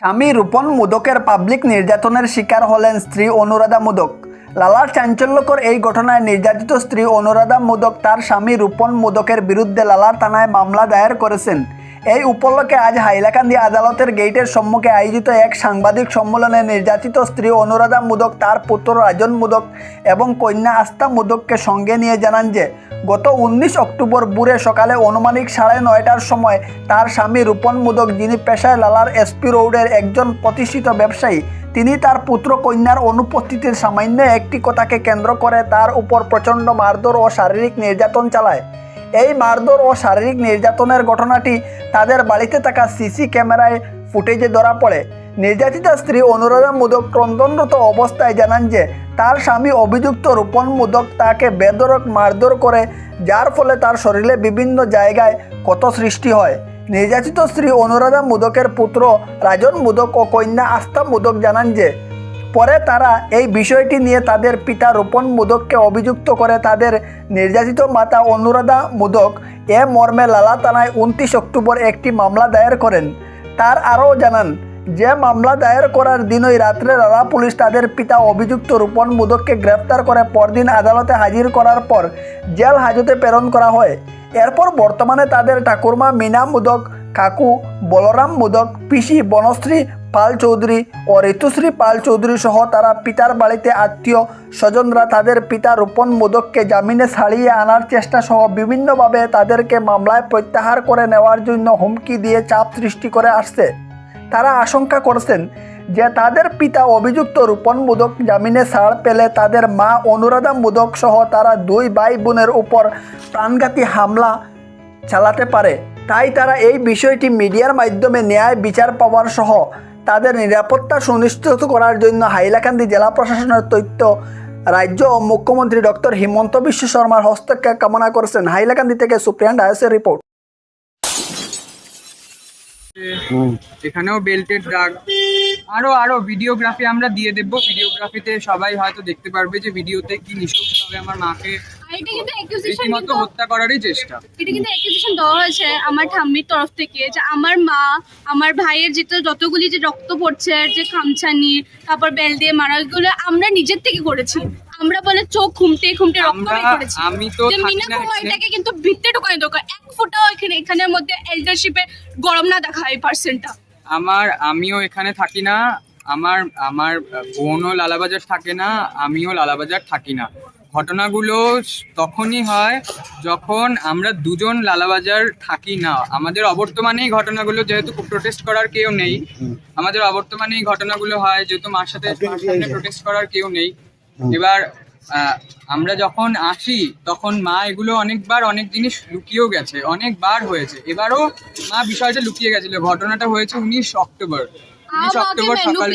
স্বামী রূপন মোদকের পাবলিক নির্যাতনের শিকার হলেন স্ত্রী অনুরাধা মোদক। লালার চাঞ্চল্যকর এই ঘটনায় নির্যাতিত স্ত্রী অনুরাধা মোদক তার স্বামী রূপন মোদকের বিরুদ্ধে লালার থানায় মামলা দায়ের করেছেন। এই উপলক্ষে আজ হাইলাকান্দি আদালতের গেটের সম্মুখে আয়োজিত এক সাংবাদিক সম্মেলনে নির্যাতিত স্ত্রী অনুরাধা মুদক, তার পুত্র রাজন মুদক এবং কন্যা আস্থা মুদককে সঙ্গে নিয়ে জানান যে, গত উনিশ অক্টোবর বুড়ে সকালে অনুমানিক সাড়ে নয়টার সময় তার স্বামী রূপন মুদক, যিনি পেশায় লালার এসপি রোডের একজন প্রতিষ্ঠিত ব্যবসায়ী, তিনি তার পুত্র কন্যার অনুপস্থিতির সামান্য একটি কথাকে কেন্দ্র করে তার উপর প্রচণ্ড মারধর ও শারীরিক নির্যাতন চালায়। এই মারধর ও শারীরিক নির্যাতনের ঘটনাটি তাদের বাড়িতে থাকা সিসি ক্যামেরায় ফুটেজে ধরা পড়ে। নির্যাতিতা স্ত্রী অনুরাধা মুদক ক্রন্দনরত অবস্থায় জানান যে, তার স্বামী অভিযুক্ত রূপন মুদক তাকে বেদরক মারধর করে, যার ফলে তার শরীরে বিভিন্ন জায়গায় ক্ষত সৃষ্টি হয়। নির্যাতিত স্ত্রী অনুরাধা মুদকের পুত্র রাজন মুদক ও কন্যা আস্থা মুদক জানান যে পরে তারা এই বিষয়টি নিয়ে তাদের পিতা রূপন মুদককে অভিযুক্ত করে তাদের নির্যাতিত মাতা অনুরাধা মুদক এ মর্মে লালা থানায় উনত্রিশ অক্টোবর একটি মামলা দায়ের করেন। তার আরও জানান, যে মামলা দায়ের করার দিনই রাত্রে লালা পুলিশ তাদের পিতা অভিযুক্ত রূপন মুদককে গ্রেপ্তার করে পরদিন আদালতে হাজির করার পর জেল হাজতে প্রেরণ করা হয়। এরপর বর্তমানে তাদের ঠাকুরমা মিনা মুদক, কাকু বলরাম মুদক, পিসি বনশ্রী পাল চৌধুরী ও ঋতুশ্রী পাল চৌধুরী সহ তারা পিতার বাড়িতে আত্মীয় স্বজনরা তাদের পিতা রূপন মোদককে জামিনে ছাড়িয়ে আনার চেষ্টা সহ বিভিন্নভাবে তাদেরকে মামলায় প্রত্যাহার করে নেওয়ার জন্য হুমকি দিয়ে চাপ সৃষ্টি করে আসছে। তারা আশঙ্কা করছেন যে তাদের পিতা অভিযুক্ত রূপন মোদক জামিনে ছাড় পেলে তাদের মা অনুরাধা মুদক সহ তারা দুই ভাই বোনের উপর প্রাণঘাতী হামলা চালাতে পারে। তাই তারা এই বিষয়টি মিডিয়ার মাধ্যমে ন্যায় বিচার পাওয়ার সহ তাদের নিরাপত্তা সুনিশ্চিত করার জন্য হাইলাকান্দি জেলা প্রশাসনের তথ্য। রাজ্য ও মুখ্যমন্ত্রী ডক্টর হিমন্ত বিশ্ব শর্মার হস্তক্ষেপ কামনা করেছেন। হাইলাকান্দি থেকে সুপ্রিয়ান ডায়াসের রিপোর্ট। এখানেও বেল্টের দাগ আরও আরও ভিডিওগ্রাফি আমরা দিয়ে দেবো। ভিডিওগ্রাফিতে সবাই হয়তো দেখতে পারবে যে ভিডিওতে কি নৃশংসভাবে আমার মাকে। রীতিমতো হত্যা করারই চেষ্টা। এটা কিন্তু অ্যাকিউজিশন দেওয়া হয়েছে আমার ঠাম্মির তরফ থেকে যে আমার মা আমার ভাইয়ের যেটা যতগুলি যে রক্ত পড়ছে যে খামছানি তারপর বেল দিয়ে মারা আমরা নিজের থেকে করেছি। আমরা বলে চোখ খুমটে খুমটে রক্ত বের করেছি। আমি তো মিনা না কুমারটাকে কিন্তু ভিত্তে ঢোকানো দরকার। এক ফুটাও এখানে এখানের মধ্যে এল্ডারশিপের গরম না দেখা এই পার্সেন্টটা আমার আমিও এখানে থাকি না। আমার আমার বোনও লালাবাজার থাকে না। আমিও লালাবাজার থাকি না। ঘটনাগুলো তখনই হয় যখন আমরা দুজন লালাবাজার থাকি না। আমাদের অবর্তমানেই ঘটনাগুলো যেহেতু প্রোটেস্ট করার কেউ নেই। আমাদের অবর্তমানেই ঘটনাগুলো হয় যেহেতু মার সাথে প্রোটেস্ট করার কেউ নেই। এবার আহ, আমরা যখন আসি তখন মা এগুলো অনেকবার অনেক জিনিস লুকিয়েও গেছে অনেকবার হয়েছে। এবারও মা বিষয়টা লুকিয়ে গেছিল। ঘটনাটা হয়েছে উনিশ অক্টোবর। উনিশ অক্টোবর সকাল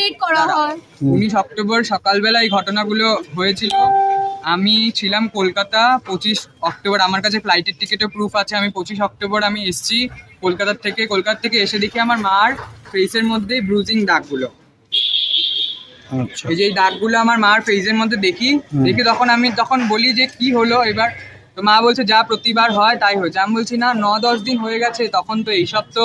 হয়। উনিশ অক্টোবর সকালবেলা এই ঘটনাগুলো হয়েছিল। আমি ছিলাম কলকাতা পঁচিশ অক্টোবর। আমার কাছে ফ্লাইটের টিকিটও প্রুফ আছে। আমি পঁচিশ অক্টোবর আমি এসেছি কলকাতার থেকে। কলকাতা থেকে এসে দেখি আমার মার ফেসের মধ্যে ব্রুজিং দাগগুলো। এই যে দাগগুলো আমার মার ফেসের মধ্যে দেখি দেখি তখন আমি তখন বলি যে কি হলো এবার। তো মা বলছে যা প্রতিবার হয় তাই হয়েছে। আমি বলছি না ন দশ দিন হয়ে গেছে তখন তো এইসব তো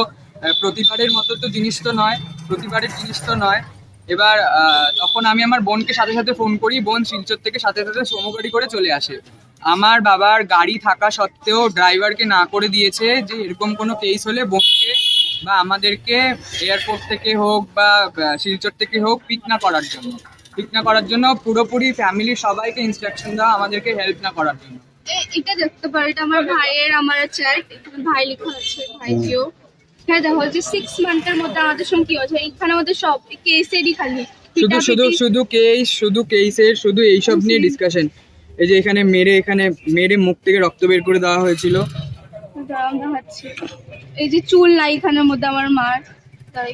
প্রতিবারের মতো তো জিনিস তো নয় প্রতিবারের জিনিস তো নয়। এবার আহ, তখন আমি আমার বোনকে সাথে সাথে ফোন করি বোন শিলচর থেকে সাথে সাথে সোমো গাড়ি করে চলে আসে। আমার বাবার গাড়ি থাকা সত্ত্বেও ড্রাইভারকে না করে দিয়েছে যে এরকম কোনো কেস হলে বোনকে বা আমাদেরকে এয়ারপোর্ট থেকে হোক বা শিলচর থেকে হোক পিক না করার জন্য। পিক না করার জন্য পুরোপুরি ফ্যামিলির সবাইকে ইনস্ট্রাকশন দেওয়া আমাদেরকে হেল্প না করার জন্য। এটা দেখতে পারো এটা আমার ভাইয়ের আমার চ্যাট এখানে ভাই লেখা আছে ভাইজিও হ্যাঁ দেখো যে সিক্স মান্থের মধ্যে আমাদের সঙ্গে কি হচ্ছে এখানে আমাদের সব কেসেরই খালি। শুধু শুধু। শুধু কেস শুধু কেসের শুধু এইসব নিয়ে ডিসকাশন এই যে এখানে মেরে এখানে মেরে মুখ থেকে রক্ত বের করে দেওয়া হয়েছিল। দেখাচ্ছি। এই যে চুল নাই এখানের মধ্যে আমার মার তাই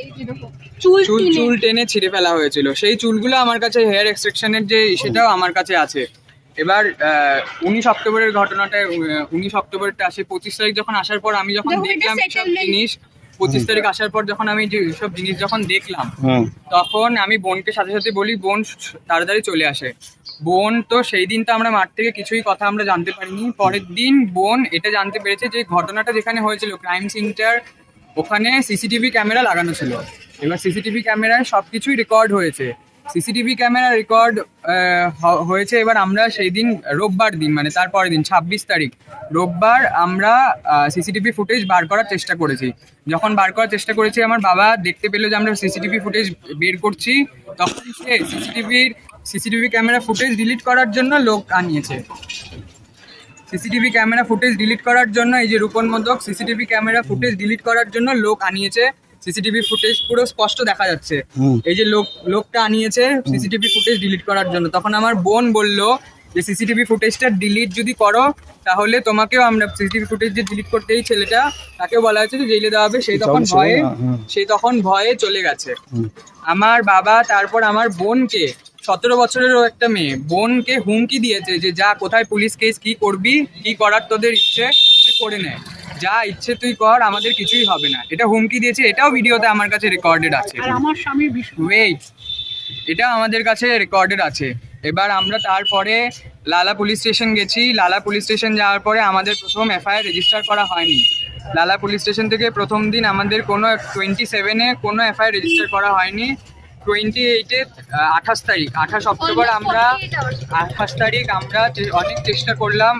এই যে দেখো চুল চুল টেনে- চুল টেনে ছিঁড়ে ফেলা হয়েছিল। সেই চুলগুলো আমার কাছে হেয়ার এক্সট্রাকশনের যে সেটাও আমার কাছে আছে। এবার উনিশ অক্টোবরের ঘটনাটা উনিশ অক্টোবরটা আসে পঁচিশ তারিখ যখন আসার পর আমি যখন দেখো, দেখলাম সব জিনিস পঁচিশ তারিখ আসার পর যখন আমি যে সব জিনিস যখন দেখলাম তখন আমি বোনকে সাথে সাথে বলি বোন তাড়াতাড়ি চলে আসে। বোন তো সেই দিন তো আমরা মাঠ থেকে কিছুই কথা আমরা জানতে পারিনি। পরের দিন বোন এটা জানতে পেরেছে যে ঘটনাটা যেখানে হয়েছিল ক্রাইম সিনটার ওখানে সিসিটিভি ক্যামেরা লাগানো ছিল। এবার সিসিটিভি ক্যামেরায় সব কিছুই রেকর্ড হয়েছে সিসিটিভি ক্যামেরা রেকর্ড হয়েছে এবার আমরা সেই দিন রোববার দিন মানে তারপরের দিন, ছাব্বিশ তারিখ। রোববার আমরা সিসিটিভি ফুটেজ বার করার চেষ্টা করেছি। যখন বার করার চেষ্টা করেছি, আমার বাবা দেখতে পেল যে আমরা সিসিটিভি ফুটেজ বের করছি। তখন সে সিসিটিভির সিসিটিভি ক্যামেরা ফুটেজ ডিলিট করার জন্য লোক আনিয়েছে। সিসিটিভি ক্যামেরা ফুটেজ ডিলিট করার জন্য এই যে Rupan Modak CCTV camera footage delete করার জন্য লোক আনিয়েছে। সিসিটিভি ফুটেজ পুরো স্পষ্ট দেখা যাচ্ছে। এই যে লোক লোকটা আনিয়েছে সিসিটিভি ফুটেজ ডিলিট করার জন্য। তখন আমার বোন বলল যে সিসিটিভি ফুটেজটা ডিলিট যদি করো তাহলে তোমাকেও আমরা সিসিটিভি ফুটেজ যে ডিলিট করতে এই ছেলেটা তাকেও বলা হয়েছে যে জেলে দেওয়া হবে। সেই তখন ভয়ে সেই তখন ভয়ে চলে গেছে। আমার বাবা তারপর আমার বোনকে সতেরো বছরেরও একটা মেয়ে। বোনকে হুমকি দিয়েছে যে যা কোথায় পুলিশ কেস? কি করবি? কি করার তোদের ইচ্ছে? তুই করে নে। যা ইচ্ছে তুই কর আমাদের কিছুই হবে না। এটা হুমকি দিয়েছে এটাও ভিডিওতে আমার কাছে রেকর্ডেড আছে। আমার স্বামী ওয়েট এটা আমাদের কাছে রেকর্ডেড আছে। এবার আমরা তারপরে লালা পুলিশ স্টেশন গেছি। লালা পুলিশ স্টেশন যাওয়ার পরে আমাদের প্রথম এফআইআর রেজিস্টার করা হয়নি। লালা পুলিশ স্টেশন থেকে প্রথম দিন আমাদের কোনো টোয়েন্টি সেভেনে কোনো এফআইআর রেজিস্টার করা হয়নি। টোয়েন্টি এইটে আঠাশ তারিখ আঠাশ অক্টোবর আমরা আঠাশ তারিখ আমরা অনেক চেষ্টা করলাম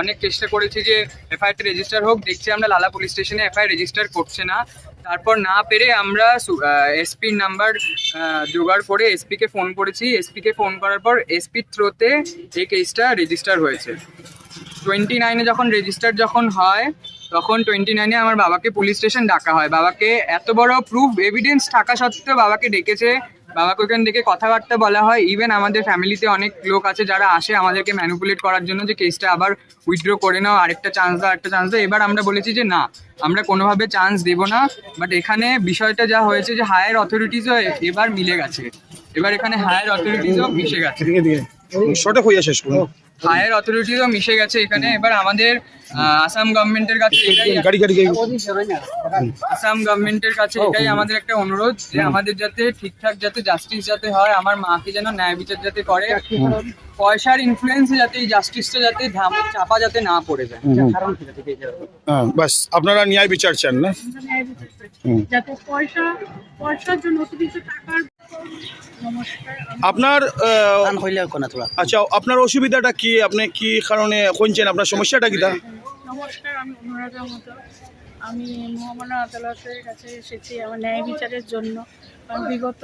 অনেক চেষ্টা করেছি যে এফআইআরটা রেজিস্টার হোক দেখছি আমরা লালা পুলিশ স্টেশনে এফআইআর রেজিস্টার করছে না। তারপর না পেরে আমরা এসপির নাম্বার জোগাড় করে এসপিকে ফোন করেছি। এসপিকে ফোন করার পর এসপির থ্রোতে এই কেসটা রেজিস্টার হয়েছে। টোয়েন্টি নাইনে যখন রেজিস্টার যখন হয় তখন টোয়েন্টি নাইনে আমার বাবাকে পুলিশ স্টেশন ডাকা হয়। বাবাকে এত বড় প্রুফ এভিডেন্স থাকা সত্ত্বেও বাবাকে ডেকেছে। বাবাকে ওখানে থেকে কথাবার্তা বলা হয়। ইভেন আমাদের ফ্যামিলিতে অনেক লোক আছে যারা আসে আমাদেরকে ম্যানুপুলেট করার জন্য যে কেসটা আবার উইথড্র করে নাও আরেকটা চান্স দাও আরেকটা চান্স দাও। এবার আমরা বলেছি যে না আমরা কোনোভাবে চান্স দেব না। বাট এখানে বিষয়টা যা হয়েছে যে হায়ার অথরিটিসও এবার মিলে গেছে। এবার এখানে হায়ার অথরিটিসও মিশে গেছে। শর্টে শেষ করুন হায়ার অথরিটিও মিশে গেছে এখানে। এবার আমাদের আসাম গভর্নমেন্টের কাছে এটাই গাড়ি গাড়ি গাড়ি। আসাম গভর্নমেন্টের কাছে এটাই আমাদের একটা অনুরোধ যে আমাদের যাতে ঠিকঠাক যাতে জাস্টিস যাতে হয় আমার মাকে যেন ন্যায় বিচার যাতে করে। পয়সার ইনফ্লুয়েন্সে যাতে এই জাস্টিসটা যাতে চাপা যাতে না পড়ে যায়। হ্যাঁ বাস আপনারা ন্যায় বিচার চান না? যাতে পয়সা পয়সার জন্য অতিরিক্ত টাকার আপনার আহ, কান হইলে কোনা তোলা আচ্ছা আপনার অসুবিধাটা কি? আপনি কি কারণে শুনছেন আপনার সমস্যাটা কি তা? নমস্কার আমি অনুরাগা মতো। আমি মহামান্য আদালতের কাছে এসেছি আমার ন্যায় বিচারের জন্য। কারণ বিগত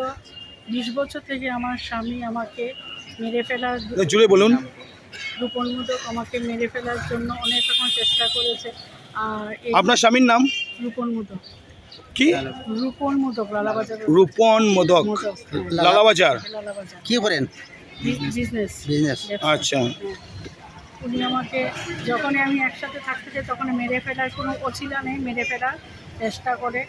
বিশ বছর থেকে আমার স্বামী আমাকে মেরে ফেলার জুড়ে বলুন। রূপন মোদক আমাকে মেরে ফেলার জন্য অনেক রকম চেষ্টা করেছে। আর আপনার স্বামীর নাম? রূপন মোদক। কি? রূপন মোদক লালাবাজার রূপন মোদক। লালাবাজার? কি করেন বিজনেস। বিজনেস। আচ্ছা। উনি আমাকে যখনই আমি একসাথে থাকতে চাই তখন মেরে ফেলার কোনো অছিলা নেই মেরে ফেলার চেষ্টা করে।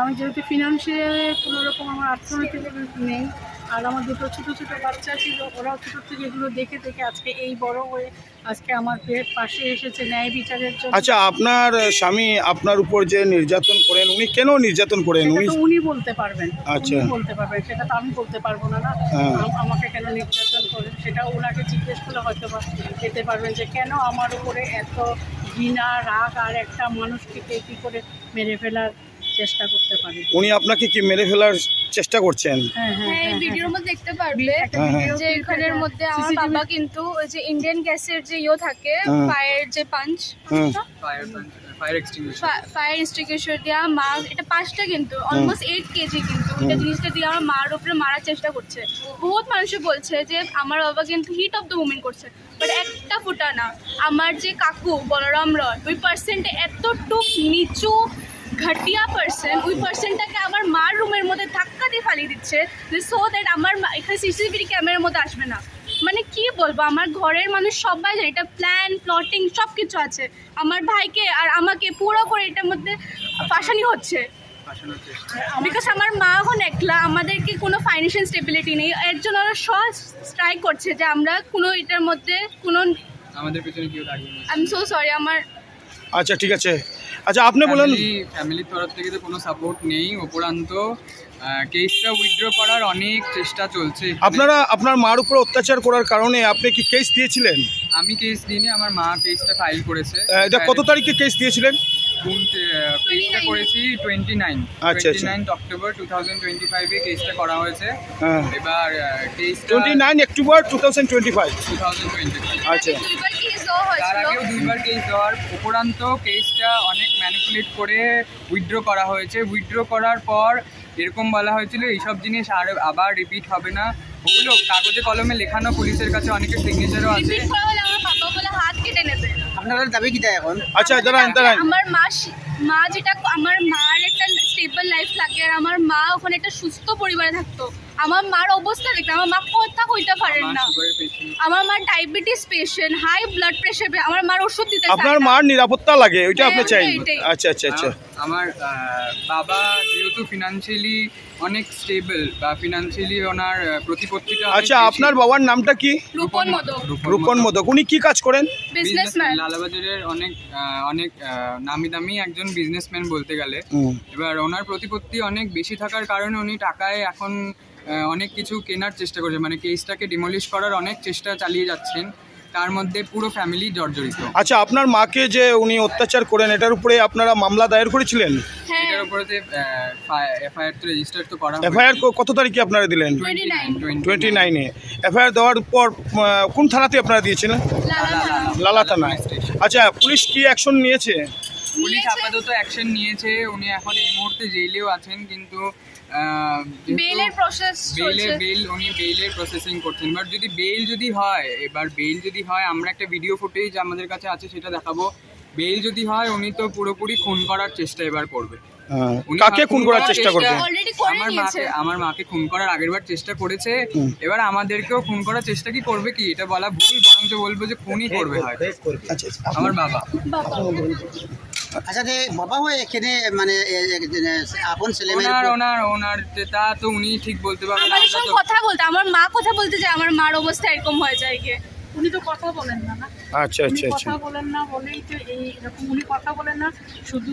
আমি যেহেতু ফিনান্সিয়াল কোনো রকম আমার অর্থনৈতিক নেই আর আমার দুটো ছোটো ছোটো বাচ্চা ছিল ওরাও ছোটো থেকে এগুলো দেখে দেখে আজকে এই বড় হয়ে আজকে আমার পেট পাশে এসেছে ন্যায় বিচারের জন্য। আচ্ছা আপনার স্বামী আপনার উপর যে নির্যাতন করেন উনি কেন নির্যাতন করেন? উনি উনি বলতে পারবেন। আচ্ছা। উনি বলতে পারবেন সেটা তো আমি বলতে পারব না না। হ্যাঁ। আম- আমাকে কেন নির্যাতন করেন? সেটা ওনাকে জিজ্ঞেস করলে হয়তো বা যেতে পারবেন যে কেন আমার উপরে এত ঘৃণা রাগ আর একটা মানুষকে কী করে মেরে ফেলার চেষ্টা করতে পারে। উনি আপনাকে কি মেরে ফেলার চেষ্টা করছেন? হ্যাঁ হ্যাঁ হ্যাঁ এই হ্যাঁ, ভিডিওর মধ্যে দেখতে পারবে যে এখানের মধ্যে আমার বাবা কিন্তু ওই যে ইন্ডিয়ান গ্যাসের যে ইয়ে থাকে। ফায়ার যে পাঞ্চ ফায়ার ফায়ার এক্সটিংগুইশার দেওয়া মা এটা পাঁচটা কিন্তু অলমোস্ট এইট কেজি কিন্তু এটা জিনিসটা দিয়ে আমার মার উপরে মারার চেষ্টা করছে। বহুত মানুষই বলছে যে আমার বাবা কিন্তু হিট অফ দ্য মুভমেন্ট করছে বাট একটা ফুটা না। আমার যে কাকু বলরাম রয় ওই পার্সেন্টে এতটুক নিচু ঘটিয়া পার্সন ওই পার্সনটাকে আমার মার রুমের মধ্যে ধাক্কা দিয়ে ফালিয়ে দিচ্ছে যে সো দ্যাট আমার মা- এখানে সিসিটিভি ক্যামেরার মধ্যে আসবে না। মানে কি বলব আমার ঘরের মানুষ সবাই জানে এটা প্ল্যান প্লটিং সব কিছু আছে। আমার ভাইকে আর আমাকে পুরো করে এটার মধ্যে ফাঁসানি হচ্ছে। বিকজ আমার মা এখন একলা আমাদেরকে কোনো ফাইন্যান্সিয়াল স্টেবিলিটি নেই। এর জন্য ওরা সব স্ট্রাইক করছে যে আমরা কোনো এটার মধ্যে কোনো আমাদের পেছনে কেউ দাঁড়িয়ে আই এম সো সরি আমার আচ্ছা ঠিক আছে। আচ্ছা আপনি বলেন। ফ্যামিলির তরফ থেকে তো কোনো সাপোর্ট নেই উপরান্ত কেসটা উইথড্র করার অনেক চেষ্টা চলছে আপনারা আপনার মার উপর অত্যাচার করার কারণে আপনি কি কেস দিয়েছিলেন? আমি কেস দিইনি আমার মা কেসটা ফাইল করেছে। এটা কত তারিখে কেস দিয়েছিলেন? কেসটা করেছি twenty nine. Twenty ninth October two thousand twenty ফাইভে কেসটা করা হয়েছে। হ্যাঁ এবার কেসটা twenty nine October two thousand twenty five two thousand twenty five আচ্ছা কেস তার আগেও দুইবার কেস দেওয়ার উপরান্ত কেসটা অনেক ম্যানিপুলেট করে উইথড্র করা হয়েছে। উইথড্র করার পর এরকম বলা হয়েছিল এইসব জিনিস আর আবার রিপিট হবে না। ওগুলো কাগজে কলমে লেখানো পুলিশের কাছে অনেকের সিগনেচারও আছে। হাত কেটে নেবে। আপনাদের দাবি কিটা এখন? আচ্ছা দাঁড়ান দাঁড়ান। আমার মা মা যেটা আমার মার একটা স্টেবল লাইফ লাগে আর আমার মা ওখানে একটা সুস্থ পরিবারে থাকতো। আমার মার অবস্থা দেখতে আমার মা কথা কইতে পারেন না। আমার মা diabetes patient high blood pressure আমার মার ওষুধ দিতে আপনার মার নিরাপত্তা লাগে ওইটা আপনি হ্যাঁ, চাই আচ্ছা আচ্ছা আচ্ছা। আমার বাবা যেহেতু ফিনান্সিয়ালি অনেক স্টেবল বা ফিনান্সিয়ালি ওনার প্রতিপত্তিটা অনেক আচ্ছা বেশি। আপনার বাবার নামটা কি? রূপন মদক। রূপন মোদক। উনি কি কাজ করেন? বিজনেসম্যান লালাবাজারের অনেক আহ, অনেক নামি দামি একজন বিজনেসম্যান বলতে গেলে। এবার ওনার প্রতিপত্তি অনেক বেশি থাকার কারণে উনি টাকায় এখন আহ, অনেক কিছু কেনার চেষ্টা করছে মানে কেসটাকে ডিমলিশ করার অনেক চেষ্টা চালিয়ে যাচ্ছেন। তার মধ্যে পুরো ফ্যামিলি জর্জরিত। আচ্ছা আপনার মাকে যে উনি অত্যাচার করেন এটার উপরে আপনারা মামলা দায়ের করেছিলেন? হ্যাঁ। এটার উপরে এফআইআর তো রেজিস্টার তো করা এফআইআর কত তারিখে আপনারা দিলেন? 29 টোয়েন্টি নাইনে এফআইআর দেওয়ার পর কোন থানাতে আপনারা দিয়েছিলেন? লালা থানা। লালা থানায় আচ্ছা পুলিশ কি অ্যাকশন নিয়েছে? পুলিশ আপাতত অ্যাকশন নিয়েছে। উনি এখন এই মুহূর্তে জেলেও আছেন কিন্তু বেলের প্রসেস বেলে বেল উনি বেলের প্রসেসিং করছেন। বাট যদি বেল যদি হয় এবার বেল যদি হয় আমরা একটা ভিডিও ফুটেজ আমাদের কাছে আছে সেটা দেখাবো। বেল যদি হয় উনি তো পুরোপুরি খুন করার চেষ্টা এবার করবে। উনি কাকে খুন করার চেষ্টা আমার মাকে আমার মাকে খুন করার আগের বার চেষ্টা করেছে। এবার আমাদেরকেও খুন করার চেষ্টা কি করবে কি? এটা বলা ভুল বরঞ্চ বলব যে খুনই করবে হয় আচ্ছা আচ্ছা। আমার বাবা। বাবা। আচ্ছা যে বাবা হয় এখানে মানে এ- এ- যে- আপন ছেলে ওনার ওনার ওনার যেটা তো উনি ঠিক বলতে পারবেন আমাদের আমরা কথা বলতে আমার মা কথা বলতে যায় আমার মার অবস্থা এরকম হয়ে যায় গিয়ে। উনি তো কথা বলেন না না। আচ্ছা আচ্ছা আচ্ছা কথা বলেন না বলেই তো এই এরকম উনি কথা বলেন না শুধু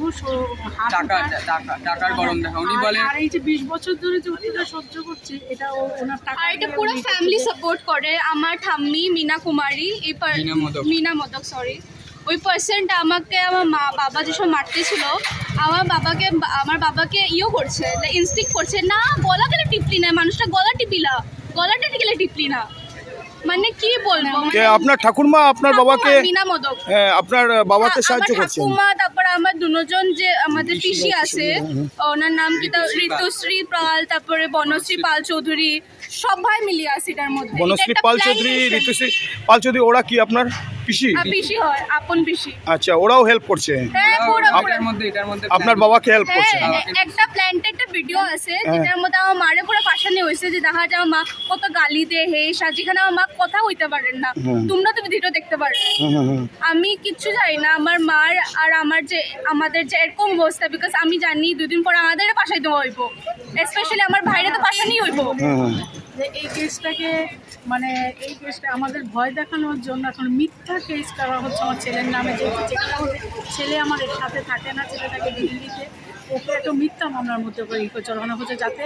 টাকা টাকা টাকার গরম দেখা। উনি আর- বলেন আর এই যে বিশ বছর ধরে যে অত্যাচার সহ্য করছে এটা ও- ওনার টাকা আর এটা পুরো ফ্যামিলি সাপোর্ট করে। আমার ঠাম্মি মিনা কুমারী এই মিনা মোদক। মিনা মোদক সরি ওই পার্সেন্টটা আমাকে আমার মা বাবা যেসব মারতেছিল আমার বাবাকে আমার বাবাকে ইয়েও করছে ইনস্টিক করছে না গলা গেলে টিপলি না মানুষটা গলা টিপিলা গলা গলাটা গেলে টিপলি না। মানে কি বলব? মানে- আপনার ঠাকুরমা আপনার বাবাকে হ্যাঁ, আপনার বাবাকে সাহায্য আমার করছেন। ঠাকুমা তারপর আমার দুজন যে আমাদের পিসি আছে ওনার নাম কি তা- ঋতুশ্রী পাল। তারপরে বনশ্রী পাল চৌধুরী সবাই মিলিয়ে আছে এটার মধ্যে। বনশ্রী পাল চৌধুরী। ঋতুশ্রী পাল চৌধুরী ওরা কি আপনার? পিসি? পিসি হয় আপন পিসি। আচ্ছা ওরাও হেল্প করছে? হ্যাঁ আপনার বাবাকে হেল্প করছে। হ্যাঁ একটা প্ল্যান্টে একটা ভিডিও আছে হ্যাঁ। যেটার মধ্যে আমার মারে পুরো পাশানি হয়েছে যে দেখা যায় আমার মা কত গালি দে হে সা যেখানে আমার মা কথা হইতে পারেন না। তোমরা তো ভিডিও দেখতে পারো। হুম, হুম, হুম। আমি কিচ্ছু জানি না আমার মার আর আমার যে আমাদের যে এরকম অবস্থা বিকজ আমি জানি দুদিন পর আমাদের পাশাইতে হইব। স্পেশালি আমার ভাইরে তো পাশানি হইব। এই কেসটাকে মানে এই কেসটা আমাদের ভয় দেখানোর জন্য এখন মিথ্যা কেস করা হচ্ছে। আমার ছেলের নামে যে ছেলে আমার এর সাথে থাকে না ছেলেটাকে দিল্লিতে ওকে একটা মিথ্যা মামলার মধ্যে করে চলানো হচ্ছে যাতে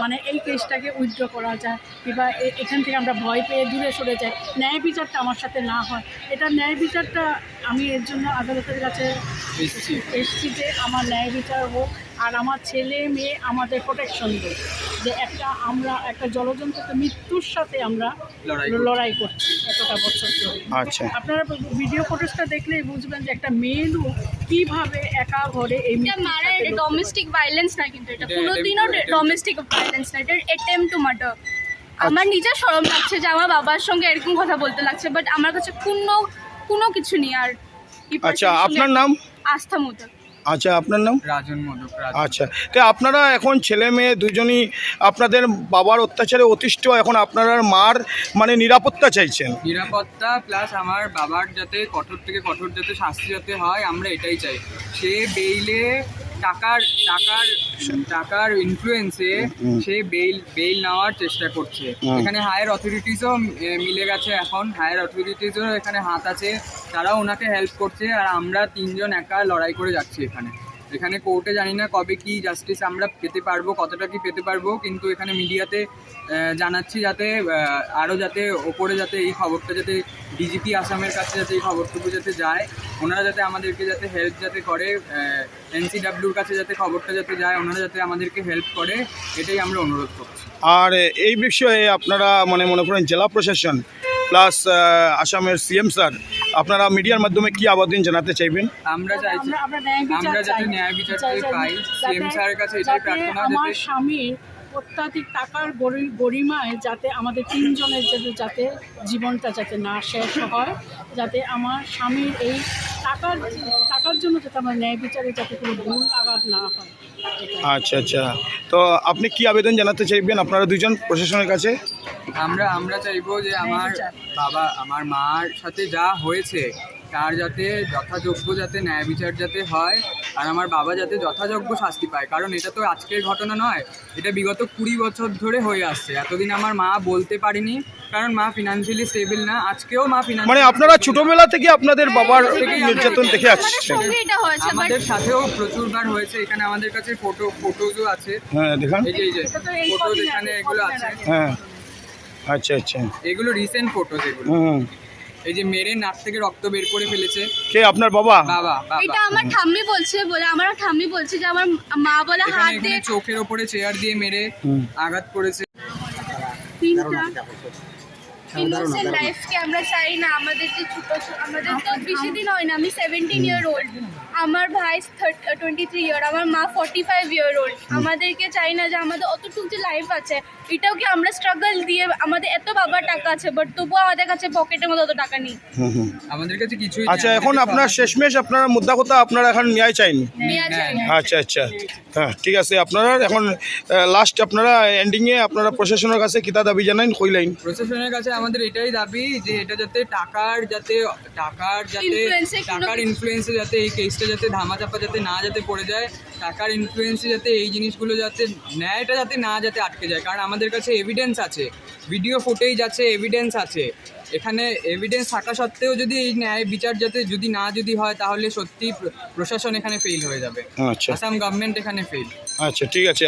মানে এই কেসটাকে উইথড্র করা যায় কিংবা এখান থেকে আমরা ভয় পেয়ে দূরে সরে যাই। ন্যায় বিচারটা আমার সাথে না হয়। এটা ন্যায় বিচারটা আমি এর জন্য আদালতের কাছে এসছি। এসছি যে আমার ন্যায় বিচার হোক আর আমার ছেলে মেয়ে আমাদের প্রোটেকশন দেয় যে একটা আমরা একটা জলজন্তকে মৃত্যুর সাথে আমরা লড়াই করছি। এতটা বছর ধরে। আচ্ছা। আপনারা ভিডিও ফুটেজটা দেখলেই বুঝবেন যে একটা মেয়ে লোক কীভাবে একা ঘরে এই এটা মারা এটা ডোমেস্টিক ভায়োলেন্স না কিন্তু এটা কোনোদিনও ডোমেস্টিক ভায়োলেন্স না এটা অ্যাটেম্প টু মার্ডার আমার নিজের শরম লাগছে যে আমার বাবার সঙ্গে এরকম কথা বলতে লাগছে বাট আমার কাছে কোনো কোনো কিছু নেই আর আচ্ছা আপনার নাম? আস্থা মোদক আচ্ছা আপনার নাম? রাজন মোদক আচ্ছা তো আপনারা এখন ছেলে মেয়ে দুজনই আপনাদের বাবার অত্যাচারে অতিষ্ঠ এখন আপনারা মার মানে নিরাপত্তা চাইছেন? নিরাপত্তা প্লাস আমার বাবার যাতে কঠোর থেকে কঠোর যাতে শাস্তি যাতে হয় আমরা এটাই চাই। সে বেইলে টাকার টাকার টাকার ইনফ্লুয়েন্সে সে বেইল বেইল নেওয়ার চেষ্টা করছে। এখানে হায়ার অথরিটিসও মিলে গেছে এখন। হায়ার অথরিটিসও এখানে হাত আছে। তারাও ওনাকে হেল্প করছে। আর আমরা তিনজন একা লড়াই করে যাচ্ছি এখানে। এখানে কোর্টে জানি না কবে কি জাস্টিস আমরা পেতে পারব, কতটা কি পেতে পারব, কিন্তু এখানে মিডিয়াতে জানাচ্ছি যাতে আরও যাতে ওপরে যাতে এই খবরটা যাতে ডিজিপি আসামের কাছে যাতে এই খবরটুকু যাতে যায়, ওনারা যাতে আমাদেরকে যাতে হেল্প যাতে করে এনসিডাব্লিউর কাছে যাতে খবরটা যাতে যায়, ওনারা যাতে আমাদেরকে হেল্প করে, এটাই আমরা অনুরোধ করছি। আর এই বিষয়ে আপনারা মানে মনে করেন জেলা প্রশাসন প্লাস আসামের সিএম স্যার আপনারা মিডিয়ার মাধ্যমে কি আবেদন জানাতে চাইবেন? আমরা চাইছি আমরা যাতে ন্যায় বিচারটা চাই, চাই, পাই সিএম স্যারের কাছে এটাই প্রার্থনা আমার স্বামী স্বামীর অত্যাধিক টাকার গরি- গরিমায় যাতে আমাদের তিনজনের যাতে যাতে জীবনটা যাতে না শেষ হয় যাতে আমার স্বামীর এই টাকার টাকার জন্য যাতে আমার ন্যায় বিচারে যাতে কোনো ভুল আঘাত না হয়। আচ্ছা আচ্ছা। তো আপনি কি আবেদন জানাতে চাইবেন আপনারা দুজন প্রশাসনের কাছে? আমরা আমরা চাইব যে আমার বাবা আমার মার সাথে যা হয়েছে তার যাতে যথাযোগ্য যাতে ন্যায় বিচার যাতে হয় আর আমার বাবা যাতে যথাযোগ্য শাস্তি পায়। কারণ এটা তো আজকের ঘটনা নয় এটা বিগত কুড়ি বছর ধরে হয়ে আসছে। এতদিন আমার মা বলতে পারেনি কারণ মা ফিনান্সিয়ালি স্টেবল না আজকেও মা মানে ফিনান্সিয়ালি আপনারা ছোটবেলা থেকে আপনাদের বাবার থেকেই নির্যাতন দেখে আমাদের আসছেন সঙ্গে এটা হয়েছে আমাদের সাথেও প্রচুরবার হয়েছে এখানে আমাদের কাছে ফটো ফটোজও আছে। হ্যাঁ দেখান। এই যে ফটোজ এখানে এগুলো আছে। হ্যাঁ। আচ্ছা আচ্ছা। এগুলো রিসেন্ট ফটোজ এগুলো হুম। এই যে মেরে নাক থেকে রক্ত বের করে ফেলেছে। কে আপনার বাবা? বাবা এটা আমার ঠাম্মি বলছে বলে আমার ঠাম্মি বলছে যে আমার মা বলে হাত দিয়ে চোখের ওপরে চেয়ার দিয়ে মেরে আঘাত করেছে। ইনোসেন্ট লাইফকে আমরা চাই না আমাদের যে ছোট ছোট- আমাদের তো বেশি দিন হয় না আমি সেভেন্টিন ইয়ার ওল্ড আমার ভাই টোয়েন্টি থ্রি ইয়ার আমার মা ফর্টি ফাইভ ইয়ার ওল্ড আমাদেরকে চাই না যে আমাদের অতটুকু যে লাইফ আছে এটাও কি আমরা স্ট্রাগল দিয়ে আমাদের এত বাবার টাকা আছে বাট তবুও আমাদের কাছে পকেটের মধ্যে অত টাকা নেই। হুম হুম। আমাদের কাছে কিছুই আচ্ছা এখন আপনার শেষমেশ আপনারা মুদ্রা কথা আপনারা এখন ন্যায় চাইনি? আচ্ছা আচ্ছা। হ্যাঁ ঠিক আছে আপনারা এখন লাস্ট আপনারা এন্ডিংয়ে আপনারা প্রশাসনের কাছে কিতা দাবি জানাইন কইলাইন প্রশাসনের কাছে আমাদের এটাই দাবি যে এটা যাতে টাকার যাতে টাকার যাতে টাকার কিছু- ইনফ্লুয়েন্সে যাতে এই কেসটা যাতে ধামাচাপা যাতে না যাতে পড়ে যায় টাকার ইনফ্লুয়েন্সে যাতে এই জিনিসগুলো যাতে ন্যায়টা যাতে না যাতে আটকে যায়। কারণ আমাদের কাছে এভিডেন্স আছে ভিডিও ফুটেজ আছে এভিডেন্স আছে। এখানে এভিডেন্স থাকা সত্ত্বেও যদি এই ন্যায় বিচার যাতে যদি না যদি হয় তাহলে সত্যি প্রশাসন এখানে ফেল হয়ে যাবে। আচ্ছা। আসাম গভর্নমেন্ট এখানে ফেল আচ্ছা ঠিক আছে।